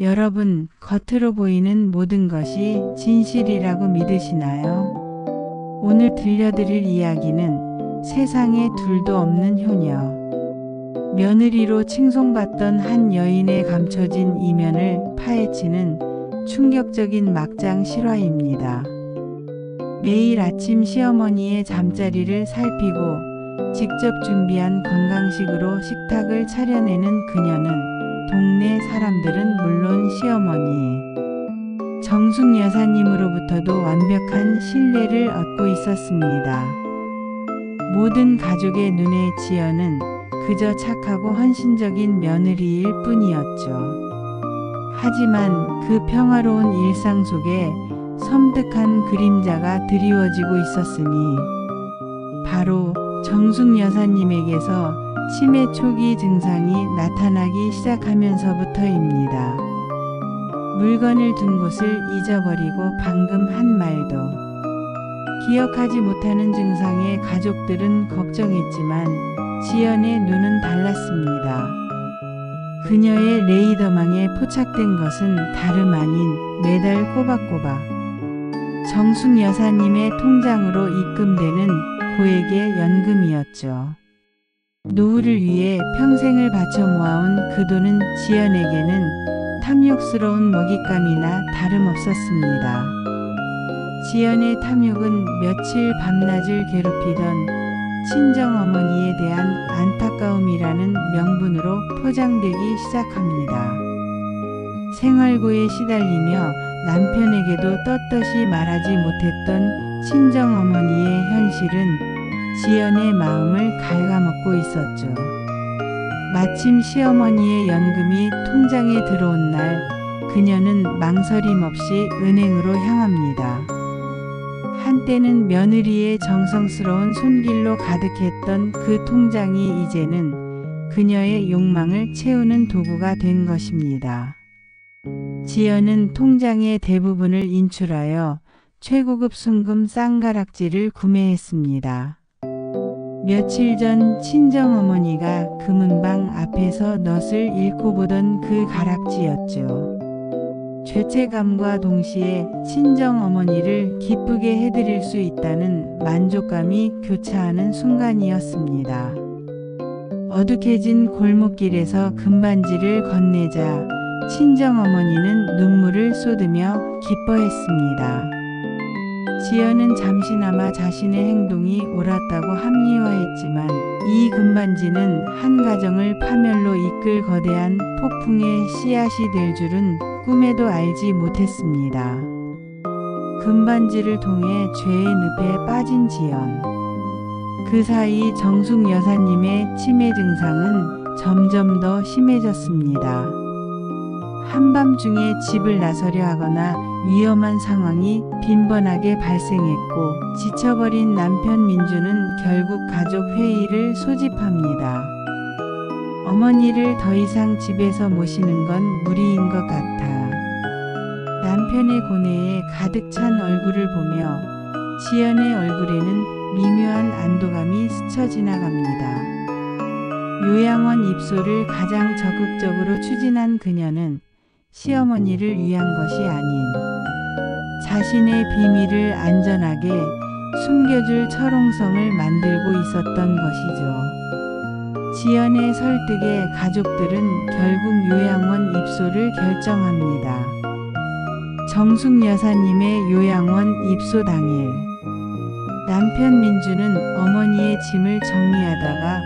여러분, 겉으로 보이는 모든 것이 진실이라고 믿으시나요? 오늘 들려드릴 이야기는 세상에 둘도 없는 효녀. 며느리로 칭송받던 한 여인의 감춰진 이면을 파헤치는 충격적인 막장 실화입니다. 매일 아침 시어머니의 잠자리를 살피고 직접 준비한 건강식으로 식탁을 차려내는 그녀는 동네 사람들은 물론 시어머니, 정숙 여사님으로부터도 완벽한 신뢰를 얻고 있었습니다. 모든 가족의 눈에 지연은 그저 착하고 헌신적인 며느리일 뿐이었죠. 하지만 그 평화로운 일상 속에 섬뜩한 그림자가 드리워지고 있었으니 바로 정숙 여사님에게서 치매 초기 증상이 나타나기 시작하면서부터입니다. 물건을 둔 곳을 잊어버리고 방금 한 말도 기억하지 못하는 증상에 가족들은 걱정했지만 지연의 눈은 달랐습니다. 그녀의 레이더망에 포착된 것은 다름 아닌 매달 꼬박꼬박 정숙 여사님의 통장으로 입금되는 고액의 연금이었죠. 노후를 위해 평생을 바쳐 모아온 그 돈은 지연에게는 탐욕스러운 먹잇감이나 다름없었습니다. 지연의 탐욕은 며칠 밤낮을 괴롭히던 친정 어머니에 대한 안타까움이라는 명분으로 포장되기 시작합니다. 생활고에 시달리며 남편에게도 떳떳이 말하지 못했던 친정 어머니의 현실은 지연의 마음을 갉아먹고 있었죠. 마침 시어머니의 연금이 통장에 들어온 날, 그녀는 망설임 없이 은행으로 향합니다. 한때는 며느리의 정성스러운 손길로 가득했던 그 통장이 이제는 그녀의 욕망을 채우는 도구가 된 것입니다. 지연은 통장의 대부분을 인출하여 최고급 순금 쌍가락지를 구매했습니다. 며칠 전 친정어머니가 금은방 앞에서 넛을 잃고 보던 그 가락지였죠. 죄책감과 동시에 친정어머니를 기쁘게 해드릴 수 있다는 만족감이 교차하는 순간이었습니다. 어둑해진 골목길에서 금반지를 건네자 친정어머니는 눈물을 쏟으며 기뻐했습니다. 지연은 잠시나마 자신의 행동이 옳았다고 합리화했지만 이 금반지는 한 가정을 파멸로 이끌 거대한 폭풍의 씨앗이 될 줄은 꿈에도 알지 못했습니다. 금반지를 통해 죄의 늪에 빠진 지연. 그 사이 정숙 여사님의 치매 증상은 점점 더 심해졌습니다. 한밤중에 집을 나서려 하거나 위험한 상황이 빈번하게 발생했고 지쳐버린 남편 민주는 결국 가족 회의를 소집합니다. 어머니를 더 이상 집에서 모시는 건 무리인 것 같아. 남편의 고뇌에 가득 찬 얼굴을 보며 지연의 얼굴에는 미묘한 안도감이 스쳐 지나갑니다. 요양원 입소를 가장 적극적으로 추진한 그녀는 시어머니를 위한 것이 아닌 자신의 비밀을 안전하게 숨겨줄 철옹성을 만들고 있었던 것이죠. 지연의 설득에 가족들은 결국 요양원 입소를 결정합니다. 정숙 여사님의 요양원 입소 당일 남편 민주는 어머니의 짐을 정리하다가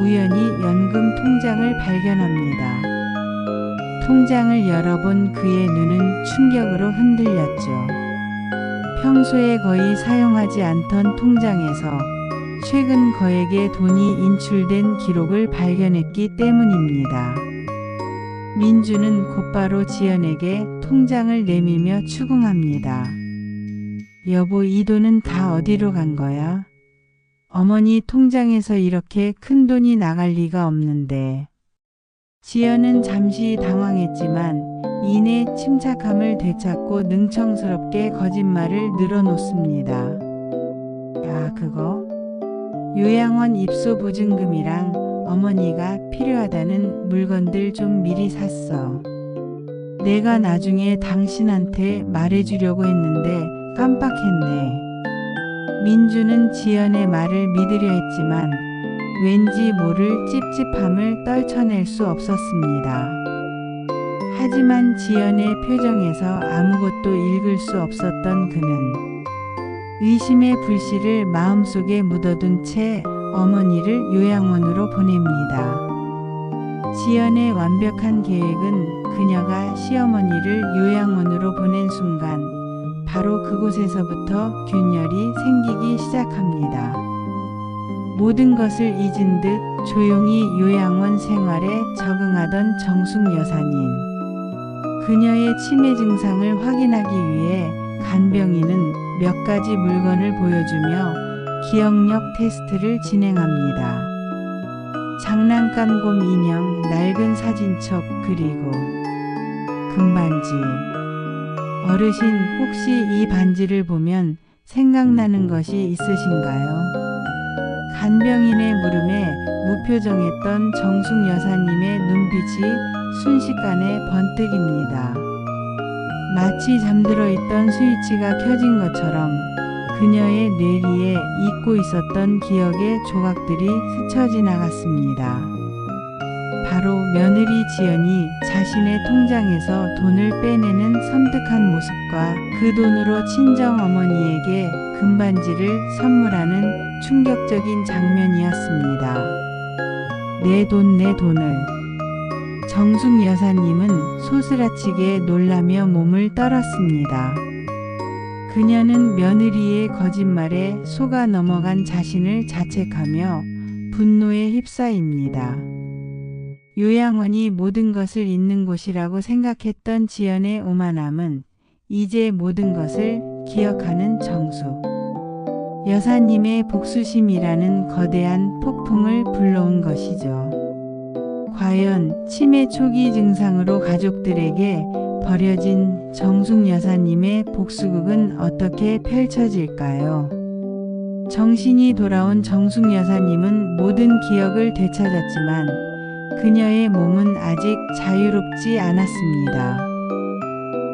우연히 연금 통장을 발견합니다. 통장을 열어본 그의 눈은 충격으로 흔들렸죠. 평소에 거의 사용하지 않던 통장에서 최근 거액의 돈이 인출된 기록을 발견했기 때문입니다. 민주는 곧바로 지연에게 통장을 내밀며 추궁합니다. 여보, 이 돈은 다 어디로 간 거야? 어머니 통장에서 이렇게 큰 돈이 나갈 리가 없는데. 지연은 잠시 당황했지만 이내 침착함을 되찾고 능청스럽게 거짓말을 늘어놓습니다. 야, 그거? 요양원 입소 보증금이랑 어머니가 필요하다는 물건들 좀 미리 샀어. 내가 나중에 당신한테 말해주려고 했는데 깜빡했네. 민주는 지연의 말을 믿으려 했지만 왠지 모를 찝찝함을 떨쳐낼 수 없었습니다. 하지만 지연의 표정에서 아무것도 읽을 수 없었던 그는 의심의 불씨를 마음속에 묻어둔 채 어머니를 요양원으로 보냅니다. 지연의 완벽한 계획은 그녀가 시어머니를 요양원으로 보낸 순간 바로 그곳에서부터 균열이 생기기 시작합니다. 모든 것을 잊은 듯 조용히 요양원 생활에 적응하던 정숙 여사님. 그녀의 치매 증상을 확인하기 위해 간병인은 몇 가지 물건을 보여주며 기억력 테스트를 진행합니다. 장난감 곰 인형, 낡은 사진첩, 그리고 금반지. 어르신, 혹시 이 반지를 보면 생각나는 것이 있으신가요? 간병인의 물음에 무표정했던 정숙 여사님의 눈빛이 순식간에 번뜩입니다. 마치 잠들어 있던 스위치가 켜진 것처럼 그녀의 뇌리에 잊고 있었던 기억의 조각들이 스쳐 지나갔습니다. 바로 며느리 지연이 자신의 통장에서 돈을 빼내는 섬뜩한 모습과 그 돈으로 친정 어머니에게 금반지를 선물하는 충격적인 장면이었습니다. 내 돈, 내 돈을. 정숙 여사님은 소스라치게 놀라며 몸을 떨었습니다. 그녀는 며느리의 거짓말에 속아 넘어간 자신을 자책하며 분노에 휩싸입니다. 요양원이 모든 것을 잊는 곳이라고 생각했던 지연의 오만함은 이제 모든 것을 기억하는 정숙. 여사님의 복수심이라는 거대한 폭풍을 불러온 것이죠. 과연 치매 초기 증상으로 가족들에게 버려진 정숙 여사님의 복수극은 어떻게 펼쳐질까요? 정신이 돌아온 정숙 여사님은 모든 기억을 되찾았지만 그녀의 몸은 아직 자유롭지 않았습니다.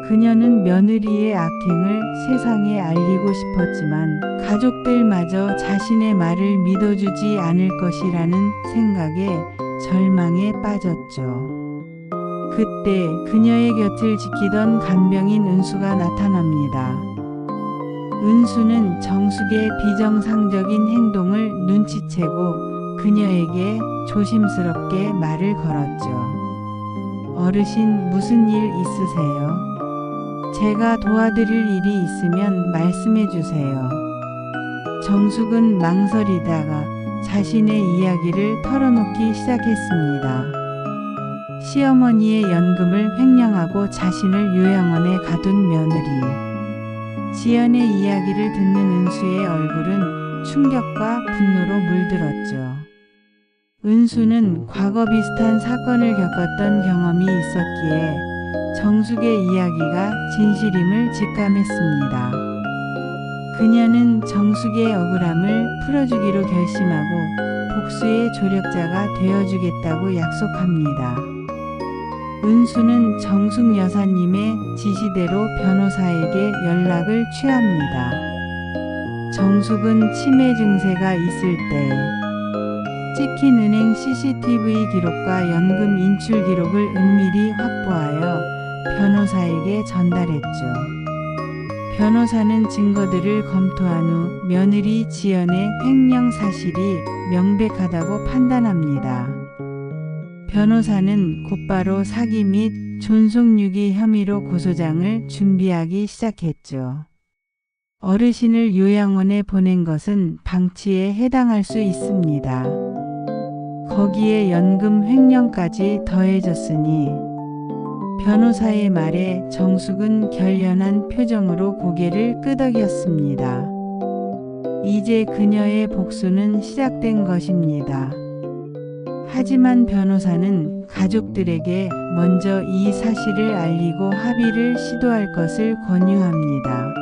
그녀는 며느리의 악행을 세상에 알리고 싶었지만 가족들마저 자신의 말을 믿어주지 않을 것이라는 생각에 절망에 빠졌죠. 그때 그녀의 곁을 지키던 간병인 은수가 나타납니다. 은수는 정숙의 비정상적인 행동을 눈치채고 그녀에게 조심스럽게 말을 걸었죠. 어르신 무슨 일 있으세요? 제가 도와드릴 일이 있으면 말씀해 주세요. 정숙은 망설이다가 자신의 이야기를 털어놓기 시작했습니다. 시어머니의 연금을 횡령하고 자신을 요양원에 가둔 며느리. 지연의 이야기를 듣는 은수의 얼굴은 충격과 분노로 물들었죠. 은수는 과거 비슷한 사건을 겪었던 경험이 있었기에 정숙의 이야기가 진실임을 직감했습니다. 그녀는 정숙의 억울함을 풀어주기로 결심하고 복수의 조력자가 되어주겠다고 약속합니다. 은수는 정숙 여사님의 지시대로 변호사에게 연락을 취합니다. 정숙은 치매 증세가 있을 때 찍힌 은행 CCTV 기록과 연금 인출 기록을 은밀히 확보하여 변호사에게 전달했죠. 변호사는 증거들을 검토한 후 며느리 지연의 횡령 사실이 명백하다고 판단합니다. 변호사는 곧바로 사기 및 존속유기 혐의로 고소장을 준비하기 시작했죠. 어르신을 요양원에 보낸 것은 방치에 해당할 수 있습니다. 거기에 연금 횡령까지 더해졌으니 변호사의 말에 정숙은 결연한 표정으로 고개를 끄덕였습니다. 이제 그녀의 복수는 시작된 것입니다. 하지만 변호사는 가족들에게 먼저 이 사실을 알리고 합의를 시도할 것을 권유합니다.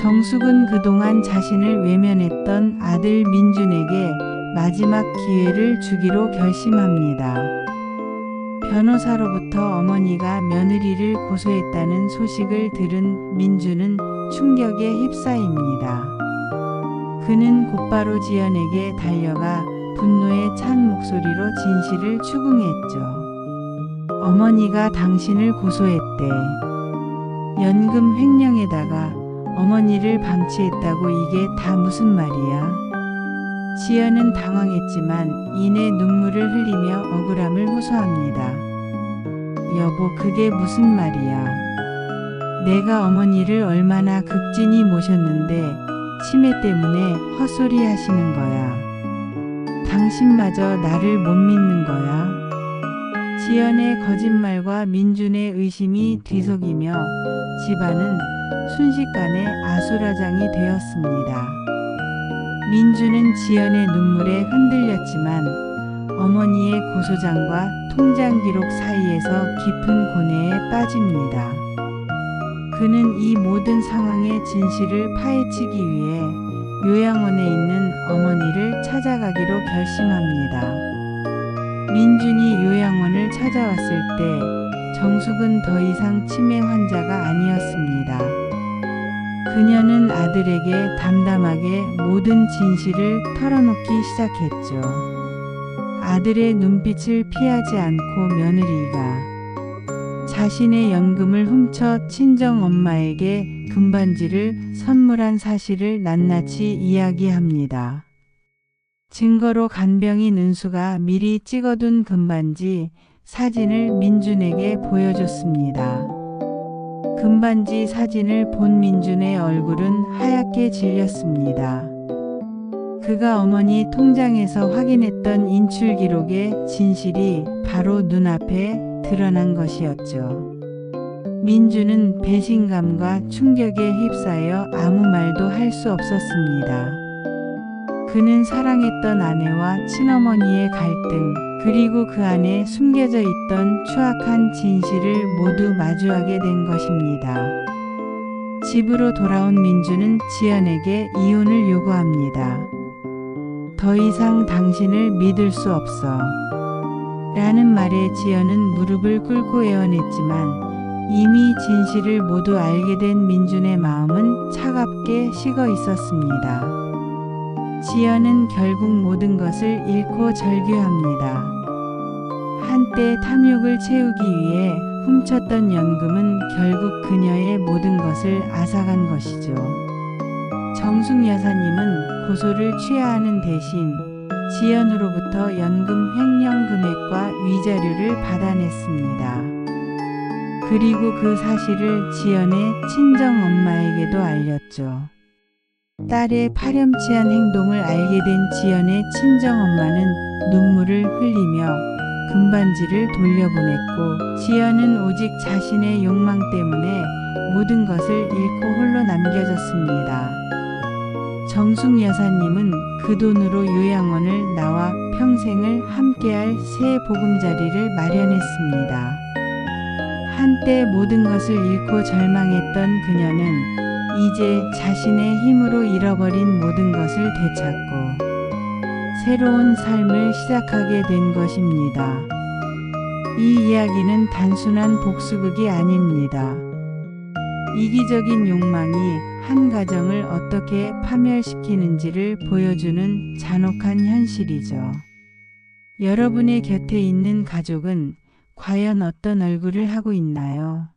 정숙은 그동안 자신을 외면했던 아들 민준에게 마지막 기회를 주기로 결심합니다. 변호사로부터 어머니가 며느리를 고소했다는 소식을 들은 민주는 충격에 휩싸입니다. 그는 곧바로 지연에게 달려가 분노에 찬 목소리로 진실을 추궁했죠. 어머니가 당신을 고소했대. 연금 횡령에다가 어머니를 방치했다고 이게 다 무슨 말이야? 지연은 당황했지만 이내 눈물을 흘리며 억울함을 호소합니다. 여보, 그게 무슨 말이야? 내가 어머니를 얼마나 극진히 모셨는데 치매 때문에 헛소리 하시는 거야. 당신마저 나를 못 믿는 거야. 지연의 거짓말과 민준의 의심이 뒤섞이며 집안은 순식간에 아수라장이 되었습니다. 민주는 지연의 눈물에 흔들렸지만 어머니의 고소장과 통장 기록 사이에서 깊은 고뇌에 빠집니다. 그는 이 모든 상황의 진실을 파헤치기 위해 요양원에 있는 어머니를 찾아가기로 결심합니다. 민준이 요양원을 찾아왔을 때 정숙은 더 이상 치매 환자가 아니었습니다. 그녀는 아들에게 담담하게 모든 진실을 털어놓기 시작했죠. 아들의 눈빛을 피하지 않고 며느리가 자신의 연금을 훔쳐 친정 엄마에게 금반지를 선물한 사실을 낱낱이 이야기합니다. 증거로 간병인 은수가 미리 찍어둔 금반지 사진을 민준에게 보여줬습니다. 금반지 사진을 본 민준의 얼굴은 하얗게 질렸습니다. 그가 어머니 통장에서 확인했던 인출 기록의 진실이 바로 눈앞에 드러난 것이었죠. 민주는 배신감과 충격에 휩싸여 아무 말도 할 수 없었습니다. 그는 사랑했던 아내와 친어머니의 갈등, 그리고 그 안에 숨겨져 있던 추악한 진실을 모두 마주하게 된 것입니다. 집으로 돌아온 민주는 지연에게 이혼을 요구합니다. 더 이상 당신을 믿을 수 없어. 라는 말에 지연은 무릎을 꿇고 애원했지만 이미 진실을 모두 알게 된 민준의 마음은 차갑게 식어 있었습니다. 지연은 결국 모든 것을 잃고 절규합니다. 한때 탐욕을 채우기 위해 훔쳤던 연금은 결국 그녀의 모든 것을 앗아간 것이죠. 정숙 여사님은 고소를 취하하는 대신 지연으로부터 연금 횡령 금액과 위자료를 받아냈습니다. 그리고 그 사실을 지연의 친정 엄마에게도 알렸죠. 딸의 파렴치한 행동을 알게 된 지연의 친정 엄마는 눈물을 흘리며 금반지를 돌려보냈고 지연은 오직 자신의 욕망 때문에 모든 것을 잃고 홀로 남겨졌습니다. 정숙 여사님은 그 돈으로 요양원을 나와 평생을 함께할 새 보금자리를 마련했습니다. 한때 모든 것을 잃고 절망했던 그녀는 이제 자신의 힘으로 잃어버린 모든 것을 되찾고 새로운 삶을 시작하게 된 것입니다. 이 이야기는 단순한 복수극이 아닙니다. 이기적인 욕망이 한 가정을 어떻게 파멸시키는지를 보여주는 잔혹한 현실이죠. 여러분의 곁에 있는 가족은 과연 어떤 얼굴을 하고 있나요?